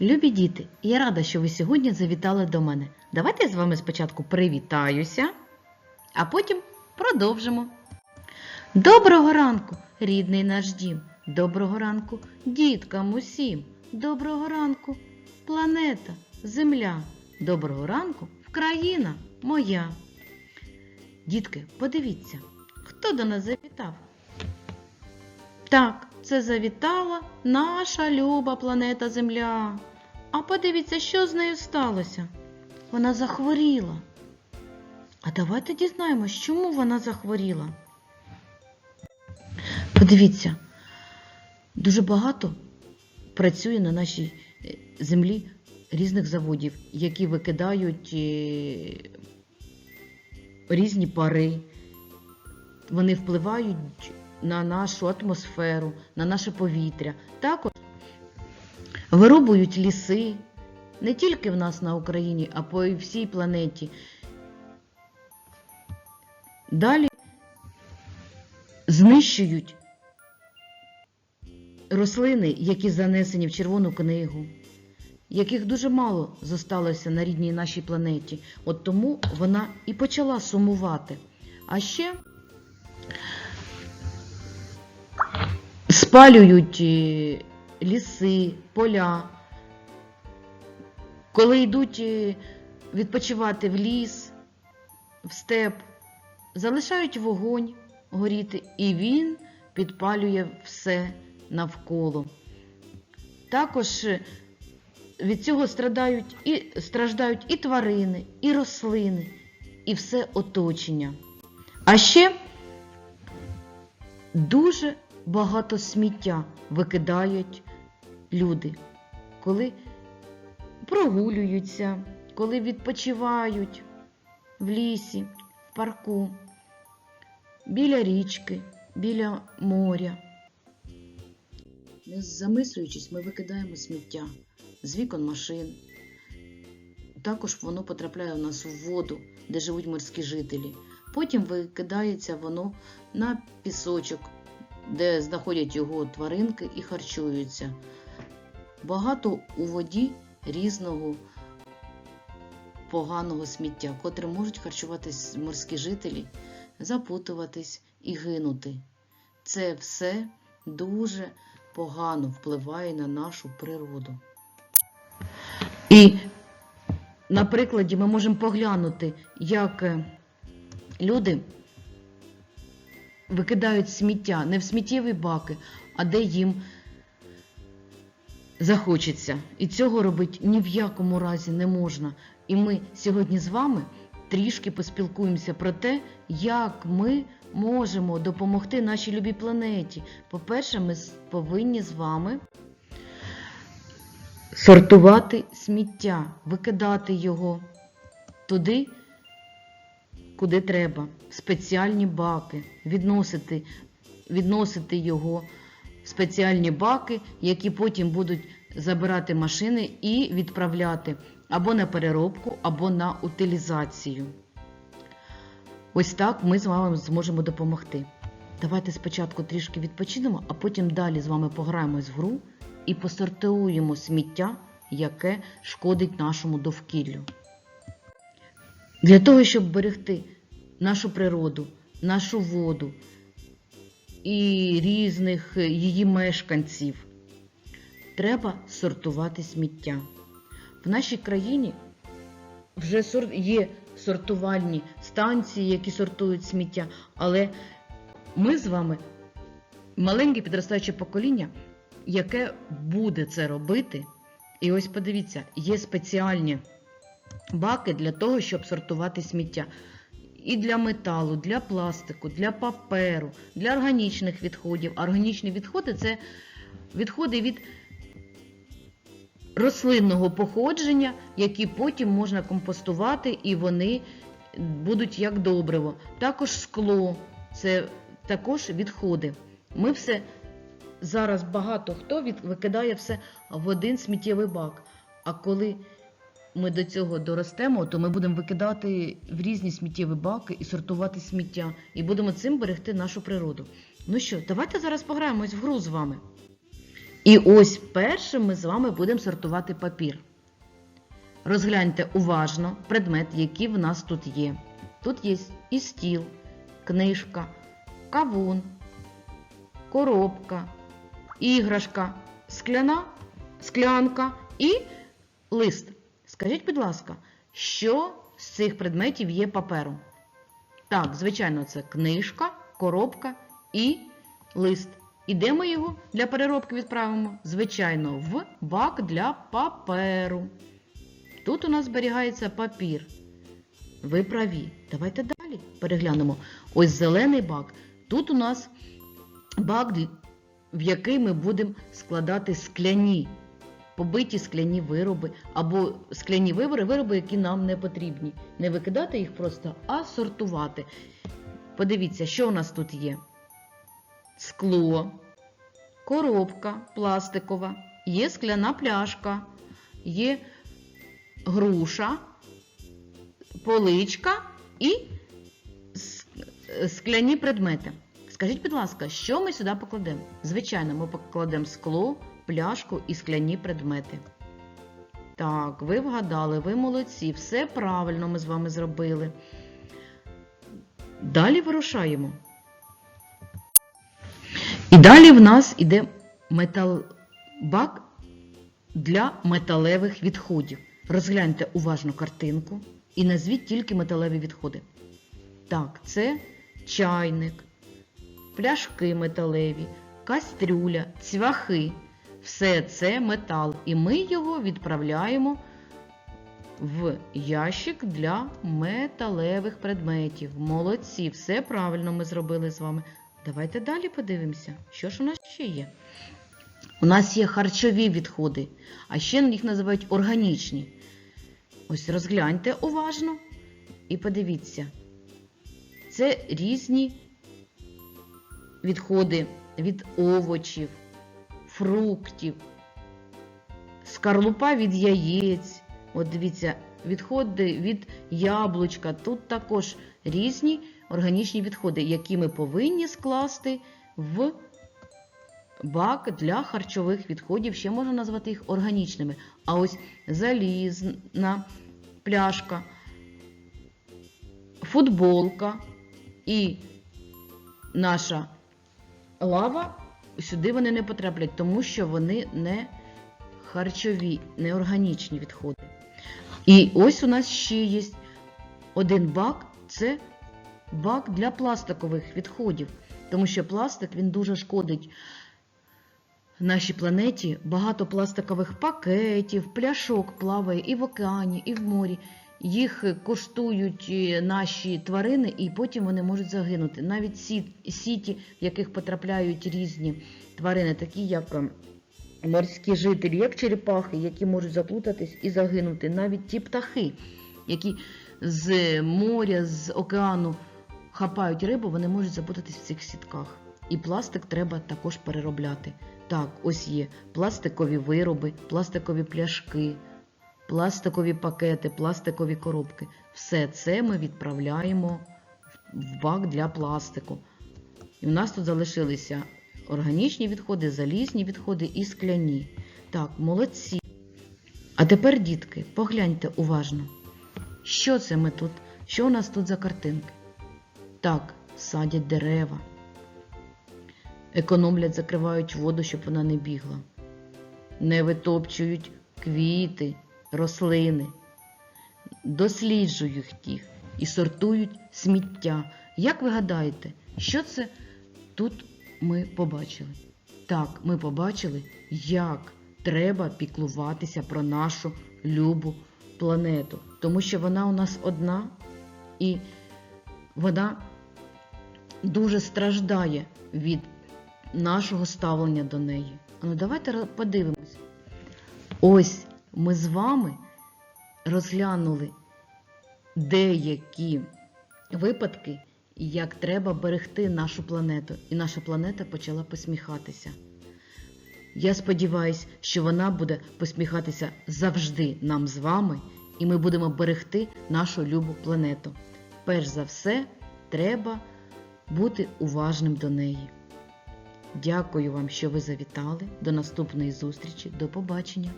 Любі діти, я рада, що ви сьогодні завітали до мене. Давайте я з вами спочатку привітаюся, а потім продовжимо. Доброго ранку, рідний наш дім. Доброго ранку, діткам усім. Доброго ранку, планета, Земля. Доброго ранку, Вкраїна моя. Дітки, подивіться, хто до нас завітав? Так, це завітала наша люба планета Земля. А подивіться, що з нею сталося. Вона захворіла. А давайте дізнаємось, чому вона захворіла. Подивіться, дуже багато працює на нашій е, землі різних заводів, які викидають е, різні пари. Вони впливають на нашу атмосферу, на наше повітря. Також вирубують ліси не тільки в нас на Україні, а по всій планеті. Далі знищують рослини, які занесені в Червону книгу, яких дуже мало зосталося на рідній нашій планеті. От тому вона і почала сумувати. А ще спалюють е, ліси, поля. Коли йдуть е, відпочивати в ліс, в степ, залишають вогонь горіти, і він підпалює все навколо. Також е, від цього страдають і, страждають і тварини, і рослини, і все оточення. А ще дуже багато сміття викидають люди, коли прогулюються, коли відпочивають в лісі, в парку, біля річки, біля моря. Не замислюючись, ми викидаємо сміття з вікон машин. Також воно потрапляє у нас у воду, де живуть морські жителі. Потім викидається воно на пісочок, де знаходять його тваринки і харчуються. Багато у воді різного поганого сміття, котре можуть харчуватись морські жителі, запутуватись і гинути. Це все дуже погано впливає на нашу природу. І на прикладі ми можемо поглянути, як е, люди викидають сміття не в сміттєві баки, а де їм захочеться. І цього робити ні в якому разі не можна. І ми сьогодні з вами трішки поспілкуємося про те, як ми можемо допомогти нашій любій планеті. По-перше, ми повинні з вами сортувати сміття, викидати його туди, куди треба, в спеціальні баки, відносити, відносити його в спеціальні баки, які потім будуть забирати машини і відправляти або на переробку, або на утилізацію. Ось так ми з вами зможемо допомогти. Давайте спочатку трішки відпочинемо, а потім далі з вами пограємось в гру і посортуємо сміття, яке шкодить нашому довкіллю. Для того, щоб берегти нашу природу, нашу воду і різних її мешканців, треба сортувати сміття. В нашій країні вже є сортувальні станції, які сортують сміття, але ми з вами маленьке підростаюче покоління, яке буде це робити. І ось подивіться, є спеціальні баки для того, щоб сортувати сміття. І для металу, для пластику, для паперу, для органічних відходів. Органічні відходи це відходи від рослинного походження, які потім можна компостувати і вони будуть як добриво. Також скло це також відходи. Ми все зараз багато хто від, викидає все в один сміттєвий бак. А коли ми до цього доростемо, то ми будемо викидати в різні сміттєві баки і сортувати сміття, і будемо цим берегти нашу природу. Ну що, давайте зараз пограємось в гру з вами. І ось першим ми з вами будемо сортувати папір. Розгляньте уважно предмет, який в нас тут є. Тут є і стіл, книжка, кавун, коробка, іграшка, скляна, склянка і лист. Скажіть, будь ласка, що з цих предметів є папером? Так, звичайно, це книжка, коробка і лист. І де ми його для переробки відправимо? Звичайно, в бак для паперу. Тут у нас зберігається папір. Ви праві. Давайте далі переглянемо. Ось зелений бак. Тут у нас бак, в який ми будемо складати скляні, побиті скляні вироби або скляні вироби, вироби, які нам не потрібні. Не викидати їх просто, а сортувати. Подивіться, що у нас тут є: скло, коробка пластикова, є скляна пляшка, є груша, поличка і скляні предмети. Скажіть, будь ласка, що ми сюди покладемо? Звичайно, ми покладемо скло, пляшку і скляні предмети. Так, ви вгадали, ви молодці, все правильно ми з вами зробили. Далі вирушаємо. І далі в нас іде метал... бак для металевих відходів. Розгляньте уважно картинку і назвіть тільки металеві відходи. Так, це чайник, пляшки металеві, кастрюля, цвяхи. Все це метал, і ми його відправляємо в ящик для металевих предметів. Молодці, все правильно ми зробили з вами. Давайте далі подивимося, що ж у нас ще є. У нас є харчові відходи, а ще їх називають органічні. Ось розгляньте уважно і подивіться. Це різні відходи від овочів, фруктів, скарлупа від яєць. От дивіться, відходи від яблучка. Тут також різні органічні відходи, які ми повинні скласти в бак для харчових відходів. Ще можна назвати їх органічними. А ось залізна пляшка, футболка і наша лава сюди вони не потраплять, тому що вони не харчові, не органічні відходи. І ось у нас ще є один бак це бак для пластикових відходів, тому що пластик він дуже шкодить нашій планеті. Багато пластикових пакетів, пляшок плаває і в океані, і в морі. Їх коштують е, наші тварини, і потім вони можуть загинути. Навіть сі- сіті, в яких потрапляють різні тварини, такі як е, морські жителі, як черепахи, які можуть заплутатись і загинути. Навіть ті птахи, які з моря, з океану хапають рибу, вони можуть запутатись в цих сітках. І пластик треба також переробляти. Так, ось є пластикові вироби, пластикові пляшки, пластикові пакети, пластикові коробки. Все це ми відправляємо в бак для пластику. І у нас тут залишилися органічні відходи, залізні відходи і скляні. Так, молодці. А тепер, дітки, погляньте уважно. Що це ми тут? Що у нас тут за картинки? Так, садять дерева. Економлять, закривають воду, щоб вона не бігла. Не витопчують квіти, рослини. Досліджують їх і сортують сміття. Як ви гадаєте, що це тут ми побачили? Так, ми побачили, як треба піклуватися про нашу любу планету, тому що вона у нас одна і вона дуже страждає від нашого ставлення до неї. Ну давайте подивимось. Ось ми з вами розглянули деякі випадки, як треба берегти нашу планету, і наша планета почала посміхатися. Я сподіваюся, що вона буде посміхатися завжди нам з вами, і ми будемо берегти нашу любу планету. Перш за все, треба бути уважним до неї. Дякую вам, що ви завітали. До наступної зустрічі. До побачення!